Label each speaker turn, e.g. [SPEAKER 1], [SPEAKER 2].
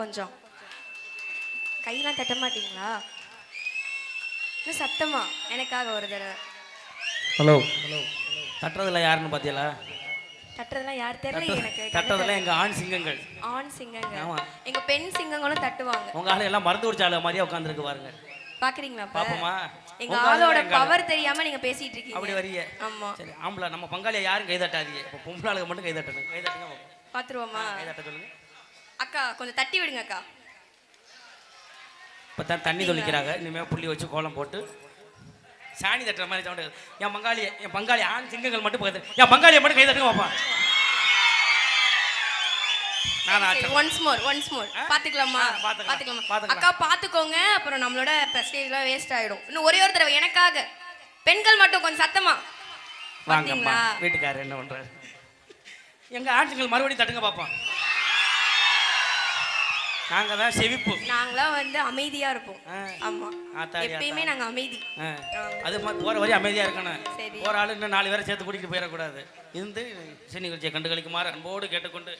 [SPEAKER 1] கொஞ்சம்? கையெல்லாம் தட்ட மாட்டீங்களா? இன்னும் சத்தமா? எனக்காக ஒரு தடவை.
[SPEAKER 2] ஹலோ ஹலோ தட்டுறதுல யாருன்னு பார்த்தீங்களா
[SPEAKER 1] தட்டுறதெல்லாம் யார் தெரியல எனக்கு.
[SPEAKER 2] தட்டுறதுல எங்க ஆண் சிங்கங்கள்.
[SPEAKER 1] ஆண் சிங்கங்க
[SPEAKER 2] ஆமா.
[SPEAKER 1] எங்க பெண் சிங்கங்களும் தட்டுவாங்க.
[SPEAKER 2] உங்க ஆளு எல்லாம் மருந்து குடிச்சால மாதிரியே உட்காந்துருக்கு பாருங்க.
[SPEAKER 1] பாக்குறீங்களா?
[SPEAKER 2] பாப்போமா?
[SPEAKER 1] எங்க
[SPEAKER 2] ஆளு
[SPEAKER 1] ஆளோட
[SPEAKER 2] ஆளு.
[SPEAKER 1] பவர் தெரியாம நீங்க பேசிட்டு இருக்கீங்க.
[SPEAKER 2] அப்படி வரிய
[SPEAKER 1] ஆமா.
[SPEAKER 2] சரி ஆம்பளை நம்ம பங்காளியை யாரும் கை தட்டாதீங்க இப்போ பொம்பளை ஆளுங்க மட்டும் கை தட்டணும் கை தட்டுங்க தட்ட சொல்லுங்க.
[SPEAKER 1] அக்கா கொஞ்சம் தட்டி விடுங்க அக்கா
[SPEAKER 2] இப்போ தான் தண்ணி தொளிக்கிறாங்க. இனிமேல் புள்ளி வச்சு கோலம் போட்டு. சாணி தட்டுற மாதிரி சவுண்டு என் பங்காளி என் பங்காளி ஆண் சிங்கங்கள் மட்டும் பக்கத்து என் பங்காளியை மட்டும் கை தட்டுங்க ஆச்சம்
[SPEAKER 1] ஒன்ஸ் மோர் ஒன்ஸ் மோர்? பாத்துக்கலாமா?
[SPEAKER 2] பாத்துக்கலாம்.
[SPEAKER 1] அக்கா பாத்துக்கோங்க. அப்புறம் நம்மளோட பிரஸ்டேஜ்லாம் வேஸ்ட் ஆயிடும். இன்னும் ஒரே ஒரு தடவை எனக்காக. பெண்கள் மட்டும் கொஞ்சம் சத்தமா.
[SPEAKER 2] வாங்கம்மா. வீட்டுக்காரர் என்ன பண்றாரு? எங்க ஆண்கள் மறுபடியும் தட்டுங்க பாப்போம். நாங்க தான் செவிப்பு.
[SPEAKER 1] நாங்களாம் வந்து அமைதியா இருப்போம். ஆமா. எப்பயுமே நாங்க அமைதி.
[SPEAKER 2] அது மாதிரி போற வரையும் அமைதியா இருக்கணும். போற ஆளு இன்னும் நாலு பேரை சேர்த்து கூட்டிட்டு போயிடக்கூடாது. இருந்து இசை நிகழ்ச்சியை கண்டு கழிக்குமாறு அன்போடு கேட்டுக்கொண்டு